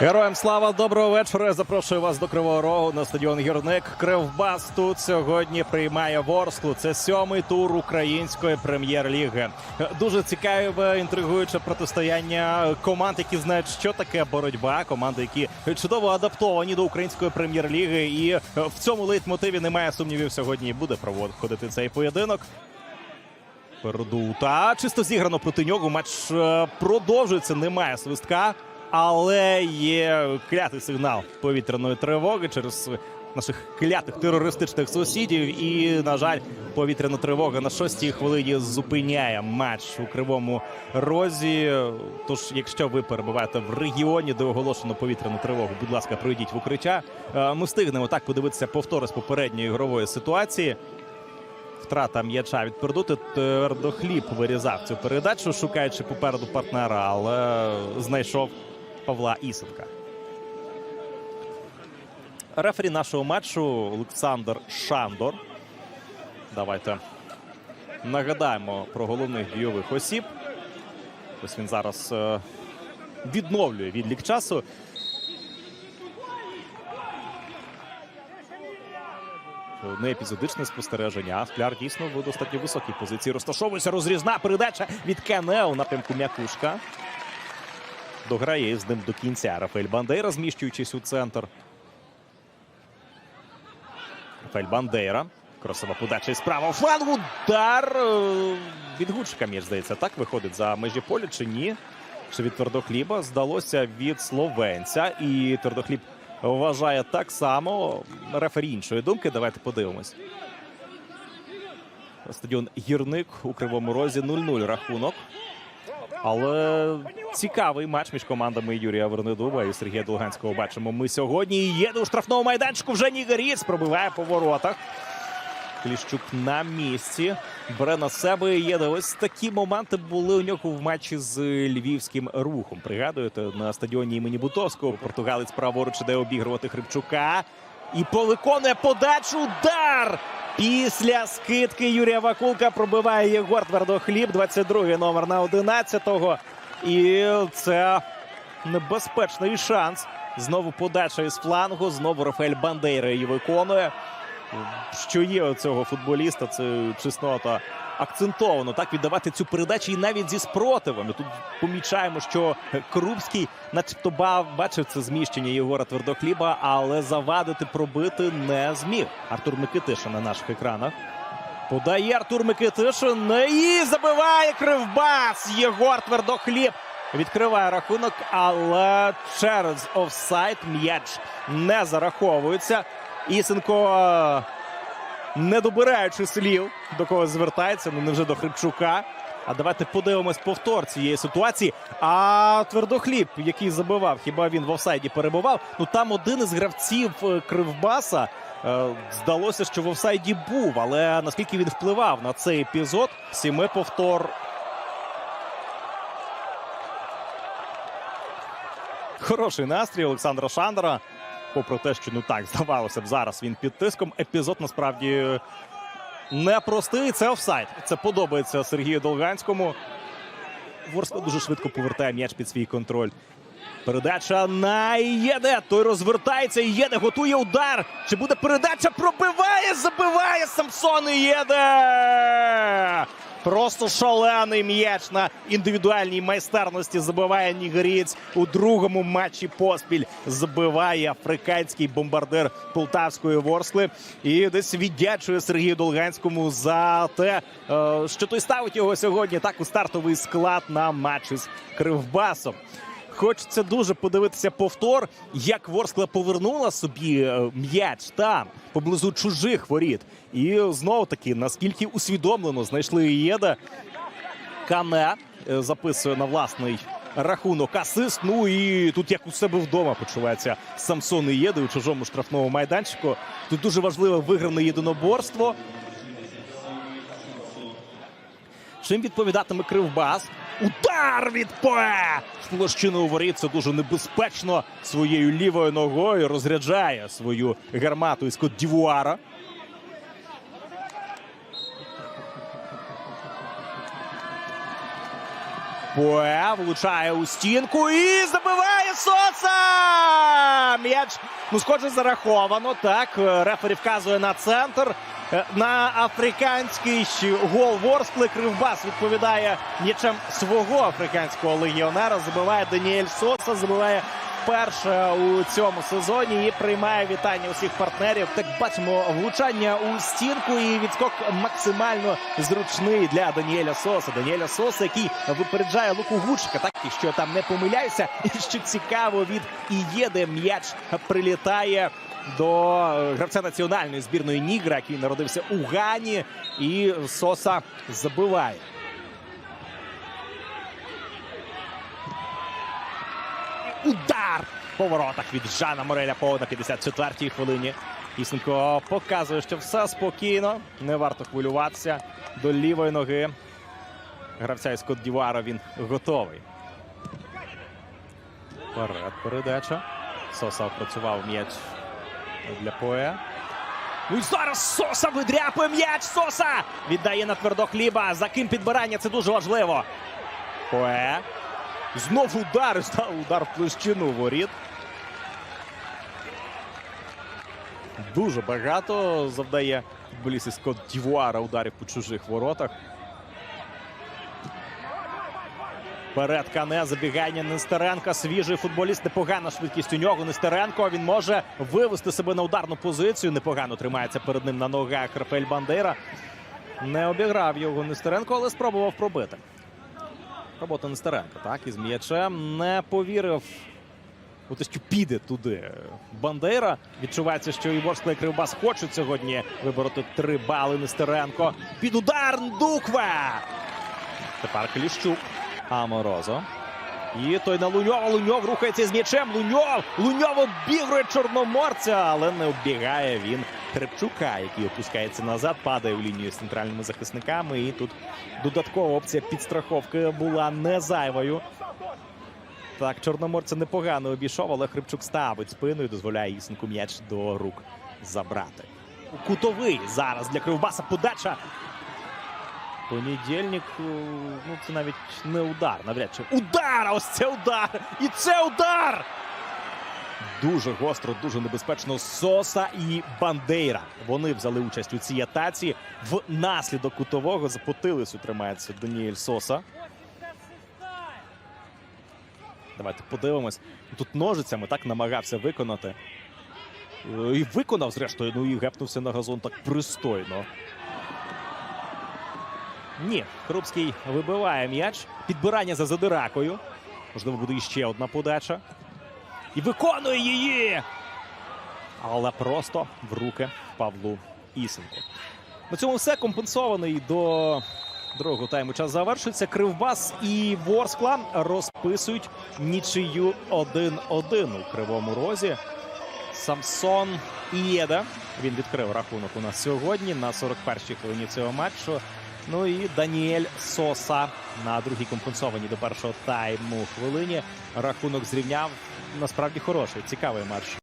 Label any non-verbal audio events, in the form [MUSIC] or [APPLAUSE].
Героям слава, доброго вечора. Запрошую вас до Кривого Рогу на стадіон Гірник. Кривбас тут сьогодні приймає Ворсклу. Це сьомий тур української прем'єр-ліги. Дуже цікаве, інтригуюче протистояння команд, які знають, що таке боротьба. Команди, які чудово адаптовані до української прем'єр-ліги. І в цьому лейтмотиві немає сумнівів. Сьогодні буде проводити цей поєдинок. Пердута чисто зіграно проти нього. Матч е, продовжується. Немає свистка, але є клятий сигнал повітряної тривоги через наших клятих терористичних сусідів. І, на жаль, повітряна тривога на шостій хвилині зупиняє матч у кривому розі. Тож, якщо ви перебуваєте в регіоні, де оголошено повітряну тривогу, будь ласка, пройдіть в укриття. Е, Ми встигнемо так подивитися повтори з попередньої ігрової ситуації. Втрата м'яча від Пердути. Твердохліб вирізав цю передачу, шукаючи попереду партнера, але знайшов Павла Ісенка. Рефері нашого матчу Олександр Шандор. Давайте нагадаємо про головних дійових осіб. Ось він зараз е, відновлює відлік часу. Не епізодичне спостереження, а скляр дійсно в достатньо високій позиції. Розташовується розрізна передача від Кене у напрямку м'якушка. Дограє з ним до кінця. Рафаель Бандейра, зміщуючись у центр. Рафаель Бандейра. Красова подача із правого. Удар е, від Гучка, мені здається, так виходить за межі поля чи ні? Чи від твердохліба? Здалося від словенця. І твердохліб вважає так само. Рефері іншої думки. Давайте подивимось. Стадіон Гірник у Кривому Розі 0-0 рахунок. Але цікавий матч між командами Юрія Вернедуба і Сергія Долганського бачимо ми сьогодні. І Єде у штрафному майданчику вже Нігеріц пробиває по воротах. Кліщук на місці. Бере на себе і Єде. Ось такі моменти були у нього в матчі з львівським рухом. Пригадуєте, на стадіоні імені Бутовського португалець праворуч іде обігрувати Хрипчука. І повиконує подачу. Удар! Після скидки Юрія Вакулка пробиває Єгор Твердохліб. 22-й номер на 11-го. І це небезпечний шанс. Знову подача із флангу. Знову Рафаель Бандейра її виконує. Що є у цього футболіста, це чеснота акцентовано так віддавати цю передачу і навіть зі спротивом. І Тут помічаємо, що Крупський, начебто, ба- бачив це зміщення Єгора Твердохліба, але завадити пробити не зміг. Артур Микитишин на наших екранах. Подає Артур Микитишин і забиває кривбас. Єгор Твердохліб відкриває рахунок, але через офсайд м'яч не зараховується. Ісенко, не добираючи слів, до кого звертається, ну невже до Хрипчука. А давайте подивимось повтор цієї ситуації. А твердохліб, який забивав, хіба він в офсайді перебував? Ну там один із гравців е, Кривбаса. е, Здалося, що в офсайді був, але наскільки він впливав на цей епізод, сіми повтор. Хороший настрій Олександра Шандера. Попри те, що ну так [LAUGHS] здавалося б, зараз він під тиском. Епізод насправді непростий. Це офсайд. Це подобається Сергію Долганському. Ворскла дуже швидко повертає м'яч під свій контроль. Передача на Єде. Той розвертається. Єде готує удар. Чи буде передача? Пробиває, забиває Самсон Єде. Просто шалений м'яч на індивідуальній майстерності забиває нігерієць у другому матчі поспіль. Забиває африканський бомбардир Полтавської Ворскли. І десь віддячує Сергію Долганському за те, е, що той ставить його сьогодні так у стартовий склад на матч із Кривбасом. Хочеться дуже подивитися повтор, як Ворскла повернула собі е, м'яч там поблизу чужих воріт. І знову таки, наскільки усвідомлено знайшли Єда. Кане е, записує на власний рахунок асист. Ну і тут як у себе вдома почувається Самсон і Єда у чужому штрафному майданчику. Тут дуже важливе вигране єдиноборство. Чим відповідатиме Кривбас? Удар від! В площину у воріт це дуже небезпечно своєю лівою ногою розряджає свою гармату із Кот Дівуара. Пое влучає у стінку і забиває Соса! М'яч, ну, схоже, зараховано. Так, Е, рефері вказує на центр. Е, На африканський гол Ворскли Кривбас відповідає м'ячем свого африканського легіонера. Забиває Даніель Соса, забиває вперше у цьому сезоні і приймає вітання усіх партнерів. Так бачимо влучання у стінку і відскок максимально зручний для Даніеля Соса. Даніеля Соса, який випереджає Луку Гучика, так і що там не помиляюся. [LAUGHS] І що цікаво від Ієди м'яч прилітає до е, гравця національної збірної Нігра, який народився у Гані, і Соса забиває. Удар по воротах від Жана Мореля по на 54-й хвилині. Ісенко показує, що все спокійно, не варто хвилюватися. До лівої ноги гравця із Кот Дівара він готовий. Вперед передача. Соса опрацював м'яч для Поe. Ну і зараз Соса видряпує м'яч. Соса віддає на твердо хліба. За ким підбирання це дуже важливо. Поe. Знов удар. [LAUGHS] Удар в площину воріт. Дуже багато завдає футболіст із Дівуара ударів по чужих воротах. Перед Кане забігання Нестеренка. Свіжий футболіст. Непогана швидкість у нього. Нестеренко. Він може вивести себе на ударну позицію. Непогано тримається перед ним на ногах Рафель Бандера. Не обіграв його Нестеренко, але спробував пробити. Робота Нестеренка, так, із м'ячем. Не повірив у те, що піде туди. Бандера. Відчувається, що і Ворскла і Кривбас хочуть сьогодні вибороти три бали Нестеренко. Під удар Дуква. Тепер Кліщук. Аморозо. І той на Луньова. Луньов рухається з м'ячем. Луньов. Луньов обігрує Чорноморця, але не оббігає він Трепчука, який опускається назад, падає в лінію з центральними захисниками. І тут додаткова опція підстраховки була не зайвою. Так, Чорноморця непогано обійшов, але Хрипчук ставить спину і дозволяє Ісенку м'яч до рук забрати. Кутовий зараз для Кривбаса подача. Понедільник, е, ну це навіть не удар, навряд чи. Удар! Ось це удар! І це удар! Дуже гостро, дуже небезпечно. Соса і Бандейра. Вони взяли участь у цій атаці. В наслідок кутового за потилицю тримається Даніель Соса. Давайте подивимось. Тут ножицями так намагався виконати. Е, І виконав, зрештою, ну і гепнувся на газон так пристойно. Ні, Крупський вибиває м'яч. Підбирання за задиракою. Можливо, буде іще одна подача. І виконує її. Але просто в руки Павлу Ісенко. На цьому все компенсований до другого тайму. Час завершується. Кривбас і Ворскла розписують нічию 1-1 у кривому розі. Самсон Ієда. Він відкрив рахунок у нас сьогодні на 41-й хвилині цього матчу. Ну і Даніель Соса на другій компенсованій до першого тайму хвилині. Рахунок зрівняв. Насправді хороший, цікавий матч.